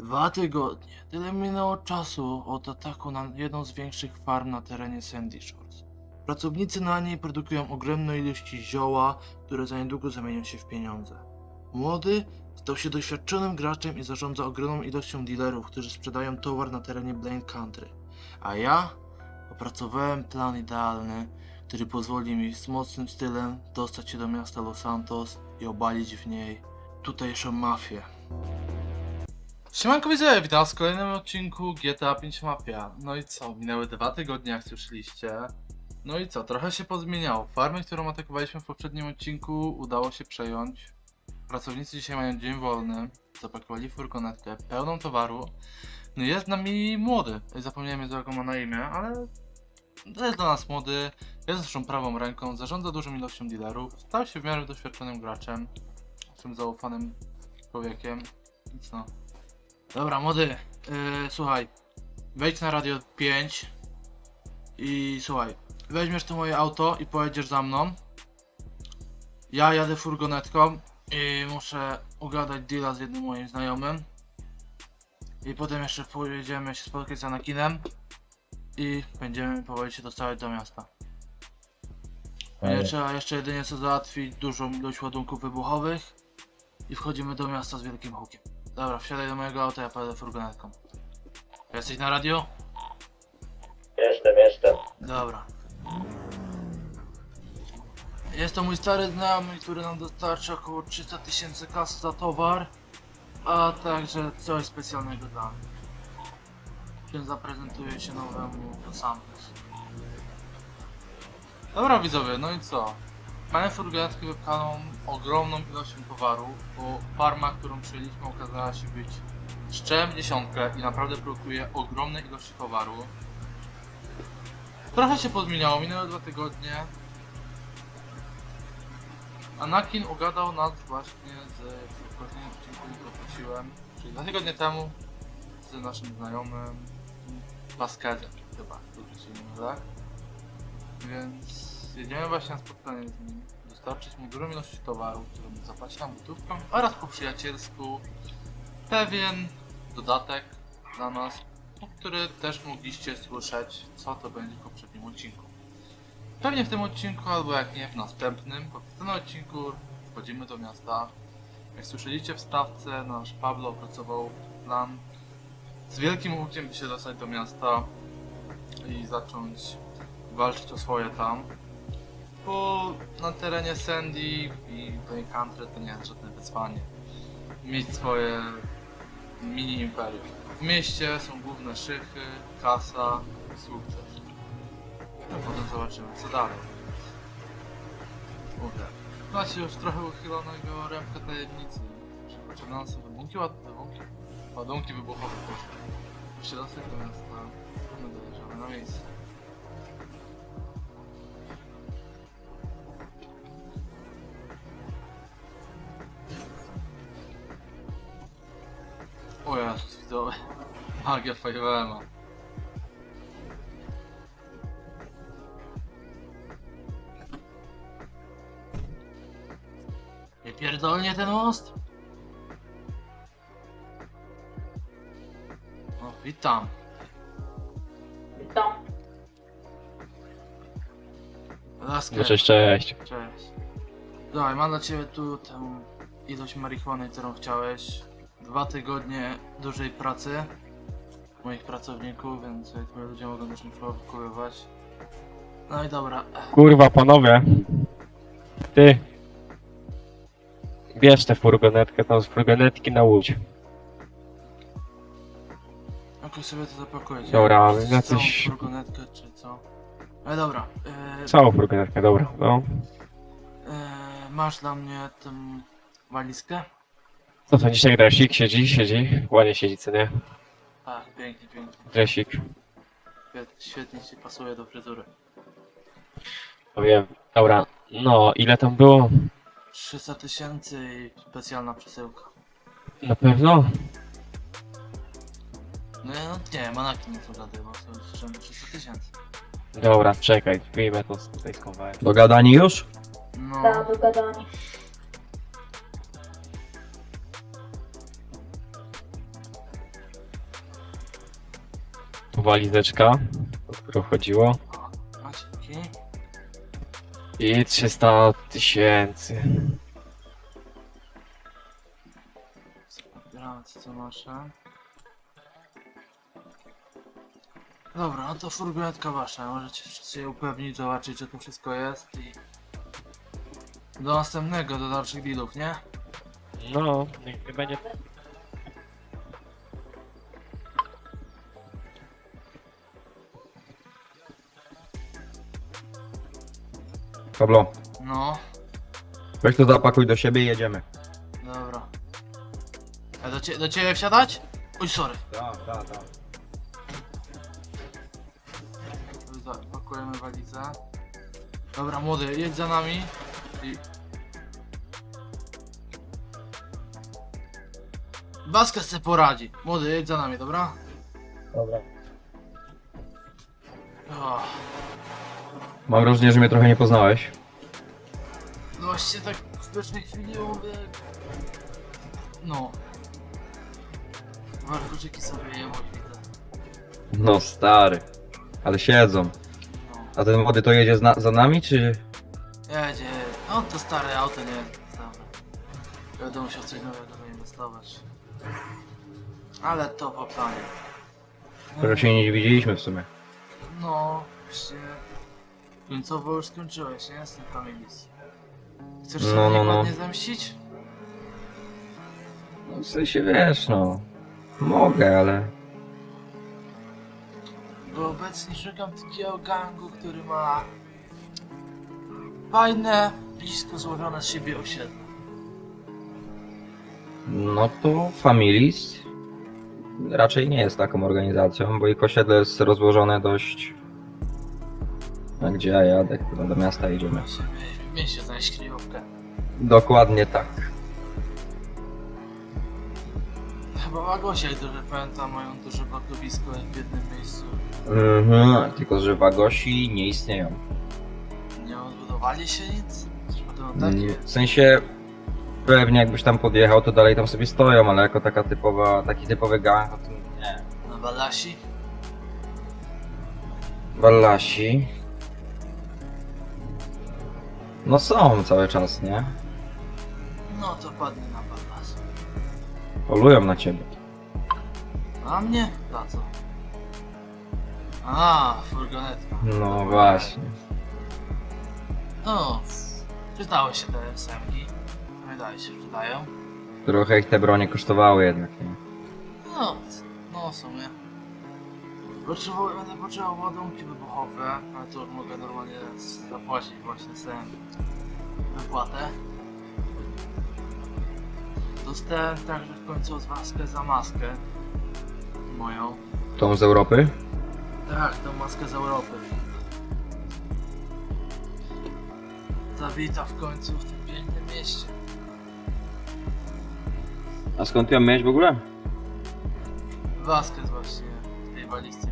Dwa tygodnie. Tyle minęło czasu od ataku na jedną z większych farm na terenie Sandy Shores. Pracownicy na niej produkują ogromne ilości zioła, które za niedługo zamienią się w pieniądze. Młody stał się doświadczonym graczem i zarządza ogromną ilością dealerów, którzy sprzedają towar na terenie Blaine Country. A ja opracowałem plan idealny, który pozwoli mi z mocnym stylem dostać się do miasta Los Santos i obalić w niej tutejszą mafię. Siemanko widzowie, witam w kolejnym odcinku GTA 5 Mafia. No i co, minęły dwa tygodnie jak słyszeliście. No i co, trochę się pozmieniało. Farmę, którą atakowaliśmy w poprzednim odcinku udało się przejąć. Pracownicy dzisiaj mają dzień wolny, zapakowali furgonetkę pełną towaru. No i jest z nami młody, zapomniałem jak ma na imię, ale to jest dla nas młody, jest naszą prawą ręką, zarządza dużą ilością dealerów, stał się w miarę doświadczonym graczem, naszym zaufanym człowiekiem. Nic no. Dobra, młody, yy, słuchaj, wejdź na radio 5 i słuchaj, weźmiesz to moje auto i pojedziesz za mną. Ja jadę furgonetką i muszę ugadać deala z jednym moim znajomym. I potem jeszcze pojedziemy się spotkać z Anakinem i będziemy powoli się dostawać do miasta. Będzie trzeba jeszcze jedynie co załatwić dużą ilość ładunków wybuchowych i wchodzimy do miasta z wielkim hukiem. Dobra, wsiadaj do mojego auta, ja pojadę furgonetką. Jesteś na radio? Jestem, jestem. Dobra. Jest to mój stary znajomy, który nam dostarcza około 300 tysięcy kas za towar, a także coś specjalnego dla mnie. Czym zaprezentuje się nowemu Santos. Dobra widzowie, no i co? Mamy furgonetkę wypchaną ogromną ilością towaru, bo farma, którą przyjęliśmy okazała się być szczem dziesiątkę i naprawdę produkuje ogromne ilości towaru. Trochę się podmieniało, minęły dwa tygodnie. Anakin ugadał nas właśnie z kolejnym odcinku, który prosiłem, czyli dwa tygodnie temu z naszym znajomym Vasquezem chyba, dobrze się nie tak? Więc jedziemy właśnie na spotkanie z nim, dostarczyć mu dużą ilość towaru, którą zapłaci nam gotówką oraz po przyjacielsku pewien dodatek dla nas, o który też mogliście słyszeć, co to będzie w poprzednim odcinku. Pewnie w tym odcinku, albo jak nie w następnym, bo w tym odcinku wchodzimy do miasta. Jak słyszeliście w stawce, nasz Pablo opracował plan z wielkim łukiem, by się dostać do miasta i zacząć walczyć o swoje tam. Bo na terenie Sandy i Plain Country to nie jest żadne wyzwanie. Mieć swoje mini imperium. W mieście są główne szychy, kasa, sukces. A potem zobaczymy co dalej. Kurde. Macie już trochę uchylonego rębka tajemnicy. Potrzebne są wybunki, ładunki, ładunki wybuchowe też. Się dostać do miasta, my dojeżdżamy na miejsce. O Jezus, widzowie. Magia Fireema. Nie pierdolnie ten most? O, witam. Witam. Laskę. No cześć, cześć. Cześć. Dawaj, mam dla ciebie tu tę ilość marihuany, którą chciałeś. Dwa tygodnie dużej pracy moich pracowników, więc twoi ludzie mogą już nie prowokowywać. No i dobra. Kurwa, panowie. Ty. Bierz tę furgonetkę, tam z furgonetki na łódź. Jakoś sobie to zapakuję. Dobra, ale Chcesz jacyś- Całą furgonetkę, czy co? Ale dobra. E, Całą furgonetkę, dobra. No. e, masz dla mnie tę walizkę? Co to dzisiaj dresik? Siedzi, siedzi. Ładnie siedzi, co nie? Tak, pięknie, pięknie. Dresik. Świet- Świetnie ci pasuje do fryzury. To wiem. Dobra. No, ile tam było? 300 tysięcy i specjalna przesyłka. Na pewno? No no nie, manaki nie są są słyszałem 300 tysięcy. Dobra, czekaj. Wyjmę to z tutaj z kawałek. Dogadani już? No, Da, dogadani. Walizeczka, o którą chodziło. I 300 tysięcy. To co nasze. Dobra, no to furgonetka wasza. Możecie się upewnić, zobaczyć, że to wszystko jest i... Do następnego, do dalszych dealów, nie? No, niech nie będzie. Pablo, No, weź to zapakuj do siebie i jedziemy. dobra. A do, cie do ciebie wsiadać? Oj, sorry. Tak, tak, tak. Pakujemy walizę. Dobra, młody, jedź za nami. I... Basket se poradzi. Młody, jedź za nami, dobra? Dobra. Mam wrażenie, że mnie trochę nie poznałeś. no właśnie tak w pierwszej chwili mówię... No. Warkoczyki sobie jebać widzę. No stary. Ale siedzą. No. A ten młody to jedzie zna- za nami, czy... Jedzie, no to stare auto, nie dobra. Będę musiał coś nowego zainwestować. Ale to po planie. Którego się nie widzieliśmy w sumie. No, właśnie. Końcowo już skończyłeś, nie? Z tym Familis. Chcesz się No, no, no, no. ładnie zemścić? No w sensie wiesz, no. Mogę, ale... Bo obecnie szukam takiego gangu, który ma fajne, blisko złożone z siebie osiedle. No to Familis raczej nie jest taką organizacją, bo ich osiedle jest rozłożone dość... A gdzie ja jadę? Chyba do miasta idziemy. W mieście znaleźć kryjówkę. Dokładnie tak. Chyba Wagosie, jak dobrze pamiętam, mają duże blokowisko w jednym miejscu. Mhm, tylko że Wagosi nie istnieją. Nie odbudowali się nic? Mm, takie? W sensie pewnie jakbyś tam podjechał, to dalej tam sobie stoją, ale jako taka typowa, taki typowy gang, no to nie. Na Balasi? Wallasi. No są cały czas, nie? No to padnie na Balas. Polują na ciebie. A mnie? Za co? A, furgonetka. No właśnie. No, przydały się te SMG. Wydaje się, przydają. Trochę ich te bronie kosztowały jednak, nie? No, no w sumie. Potrzebuję, będę potrzebował ładunki wybuchowe, ale to już mogę normalnie zapłacić właśnie sobie wypłatę. Dostałem także w końcu maskę za maskę. Moją. Tą z Europy? Tak, tą maskę z Europy. Zawita w końcu w tym pięknym mieście. A skąd ją miałeś w ogóle? Vasquez właśnie w tej walizce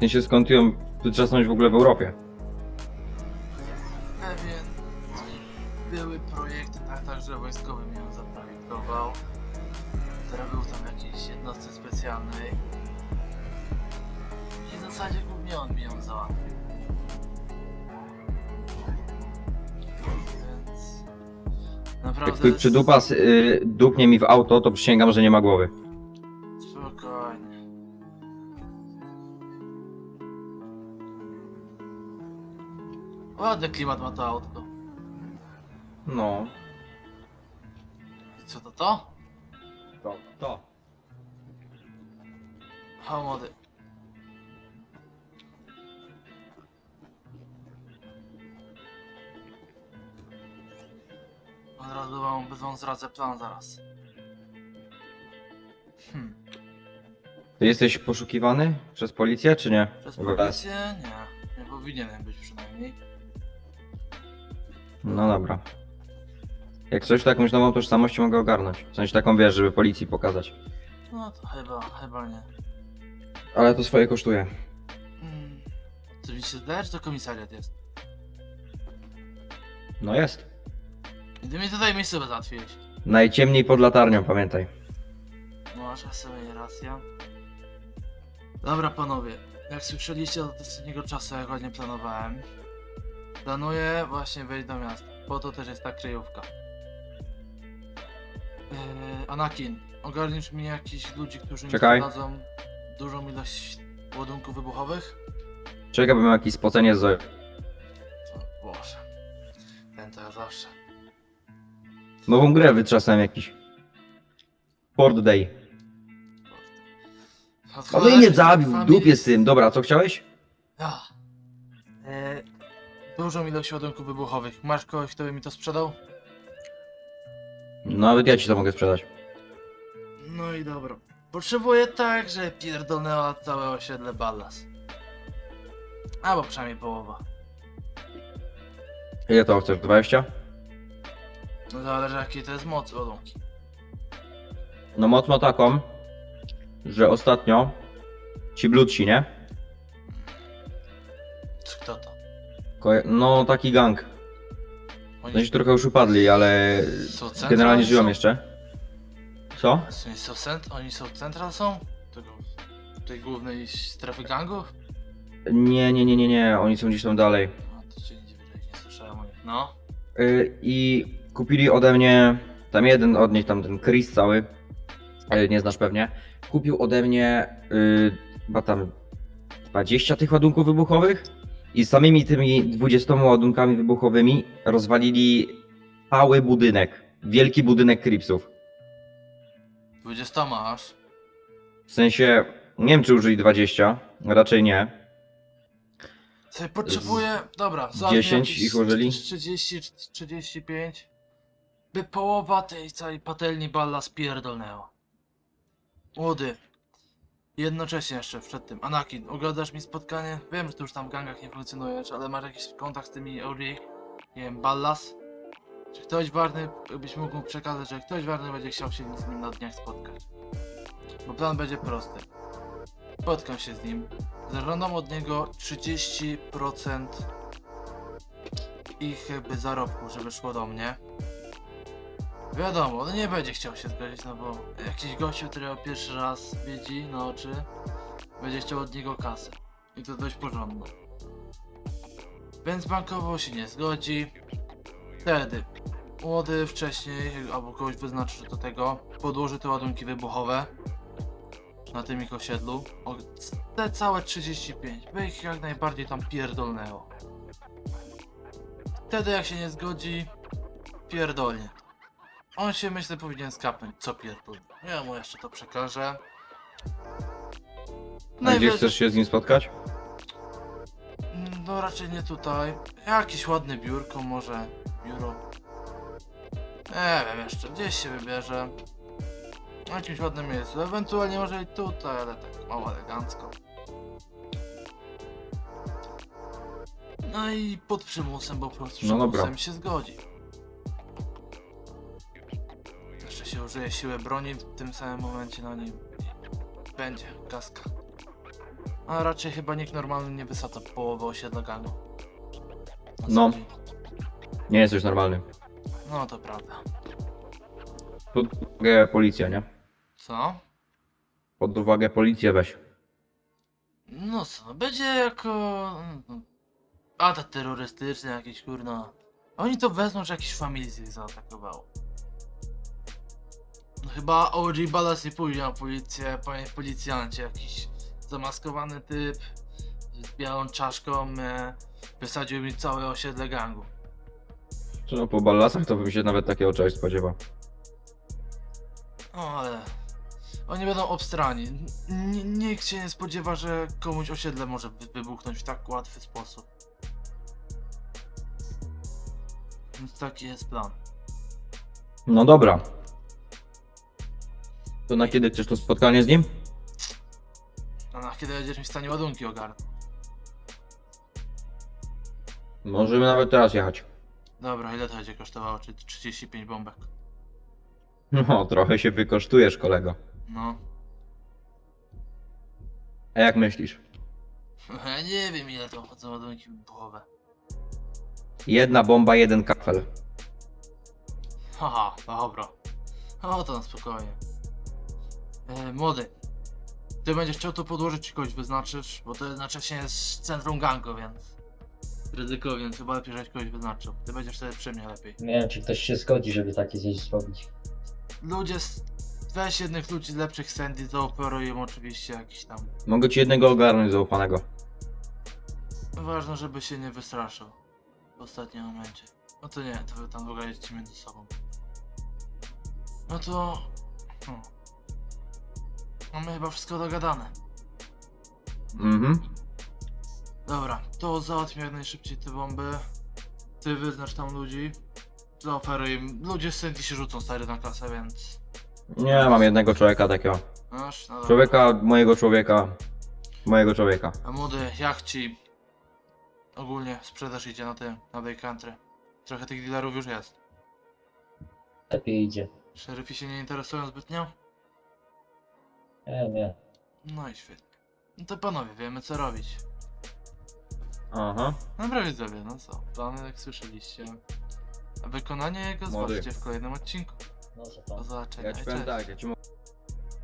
W sensie skąd ją wytrzasnąć w ogóle w Europie? Pewien były projekt, tak także wojskowy mi ją zaprojektował. Był tam w jakiejś jednostce specjalnej. I w zasadzie głównie on mi ją załatwił. Więc... Naprawdę... Jak twój przydupas y, dupnie mi w auto, to przysięgam, że nie ma głowy. Ładny klimat ma to autko. No. I co to to? To. To. Ha młody. Od razu wam, wam zdradzę plan zaraz. Hmm. Ty jesteś poszukiwany przez policję, czy nie? Przez policję? Nie. Nie powinienem być przynajmniej. No dobra. Jak coś, to jakąś nową tożsamość mogę ogarnąć. W sensie taką wiesz, żeby policji pokazać. No to chyba, chyba nie. Ale to swoje kosztuje. Hmm. Co mi się zdaje, czy to komisariat jest? No jest. Ty mi tutaj miejsce załatwiłeś. Najciemniej pod latarnią, pamiętaj. No masz sobie racja. Dobra panowie, jak słyszeliście od ostatniego czasu, jak ładnie planowałem. Planuję właśnie wejść do miasta. Po to też jest ta kryjówka. Eee, Anakin, ogarniesz mi jakichś ludzi, którzy mi Czekaj. dużą ilość ładunków wybuchowych? Czekaj, bo mam jakieś spocenie z... O Boże. Ten to ja zawsze. Nową grę wytrzasałem jakiś. Ford Day. Ale nie zabił, w dupie z tym. Dobra, co chciałeś? Ja. E, dużą ilość ładunków wybuchowych. Masz kogoś, kto by mi to sprzedał? Nawet ja ci to mogę sprzedać. No i dobra. Potrzebuję tak, że pierdolnęła całe osiedle Ballas. Albo przynajmniej połowa. Ile to chcesz? 20? No zależy jakiej to jest moc ładunki. No moc ma taką, że ostatnio ci bludsi, nie? Czy kto to? No taki gang. Oni Oni trochę już upadli, ale są central generalnie żyją są? jeszcze. Co? Oni są, cent oni są central są? Tego, tej głównej strefy gangów? Nie, nie, nie, nie, nie, oni są gdzieś tam dalej. No to się nie dziwię, że ich nie słyszałem o nich. No. Y, I kupili ode mnie, tam jeden od nich, tam ten Chris cały, y, nie znasz pewnie, kupił ode mnie y, chyba tam 20 tych ładunków wybuchowych i samymi tymi 20 ładunkami wybuchowymi rozwalili cały budynek, wielki budynek Cripsów. 20 masz. W sensie, nie wiem czy użyli 20, raczej nie. Co potrzebuję? Dobra, za 10 ich użyli? 30, 35. By połowa tej całej patelni balla spierdolnęła. Młody. Jednocześnie jeszcze przed tym. Anakin, oglądasz mi spotkanie? Wiem, że ty już tam w gangach nie funkcjonujesz, ale masz jakiś kontakt z tymi OG? Nie wiem, Ballas? Czy ktoś ważny, byś mógł przekazać, że ktoś ważny będzie chciał się z nim na dniach spotkać? Bo plan będzie prosty. Spotkam się z nim, zażądam od niego 30% ich jakby zarobku, żeby szło do mnie. Wiadomo, on nie będzie chciał się zgodzić, no bo jakiś gościu, którego pierwszy raz widzi na oczy, będzie chciał od niego kasę. I to dość porządną. Więc bankowo się nie zgodzi. Wtedy młody wcześniej, albo kogoś wyznaczy do tego, podłoży te ładunki wybuchowe na tym ich osiedlu. O, te całe 35, by ich jak najbardziej tam pierdolnęło. Wtedy jak się nie zgodzi, pierdolnie. On się myślę powinien skapnąć, co pierdolnie. Ja mu jeszcze to przekażę. A gdzie chcesz się z nim spotkać? Mm, No raczej nie tutaj. Jakieś ładne biurko może. Biuro. Nie wiem jeszcze, gdzieś się wybierze. W jakimś ładnym miejscu. Ewentualnie może i tutaj, ale tak mało elegancko. No i pod przymusem, bo po prostu No dobra. przymusem się zgodzi. Użyje siły broni w tym samym momencie na nim. Będzie, kaska. A raczej chyba nikt normalny nie wysadza połowy osiedla gangu. No. Nie jesteś normalny. No to prawda. Pod uwagę policję, nie? Co? Pod uwagę policję weź. No co, no będzie jako... mm, Atak terrorystyczny jakiś kurna. Oni to wezmą, że jakiś familii ich zaatakowało. No chyba OG Ballas nie pójdzie na policję, panie policjancie, jakiś zamaskowany typ z białą czaszką e, wysadził mi całe osiedle gangu. Czy no po ballasach to bym się nawet takiego czegoś spodziewał. No ale oni będą obstrani. N- nikt się nie spodziewa, że komuś osiedle może wy- wybuchnąć w tak łatwy sposób. Więc taki jest plan. No dobra. To na kiedy chcesz to spotkanie z nim? A na kiedy będziesz mi w stanie ładunki ogarnąć? Możemy nawet teraz jechać. Dobra, ile to będzie kosztowało? Czy 35 bombek? No, trochę się wykosztujesz, kolego. No. A jak myślisz? Ja nie wiem ile to chodzą ładunki wybuchowe. Jedna bomba, jeden kafel. Haha, dobra. O to na spokojnie. E, młody, ty będziesz chciał to podłożyć, czy kogoś wyznaczysz, bo to jednocześnie jest centrum gangu, więc ryzyko, więc chyba lepiej, żebyś kogoś wyznaczył. Ty będziesz wtedy przy mnie lepiej. Nie wiem, czy ktoś się zgodzi, żeby takie coś zrobić. Ludzie, z... weź jednych ludzi z lepszych Sandy, zaoferuj im oczywiście jakiś tam. Mogę ci jednego ogarnąć zaufanego. Ważne, żeby się nie wystraszył w ostatnim momencie. No to nie, to wy tam dogadajcie między sobą. No to... Hmm. Mamy chyba wszystko dogadane. Mhm. Dobra, to załatwmy jak najszybciej te bomby. Ty wyznacz tam ludzi. Zaoferuj im. Ludzie z Sandy się rzucą stary na kasę, więc... Nie, mam jednego człowieka takiego. Masz, no dobra. Człowieka, mojego człowieka. Mojego człowieka. A młody, jak ci ogólnie sprzedaż idzie na tym, na Bay Country? Trochę tych dealerów już jest. Lepiej idzie. Szeryfi się nie interesują zbytnio? Nie, nie. No i świetnie. No to panowie, wiemy co robić. Aha. Dobra widzowie, no co, plany jak słyszeliście. A wykonanie jego Młody. zobaczycie w kolejnym odcinku. No co Do zobaczenia Ja ci powiem cześć. tak, ja ci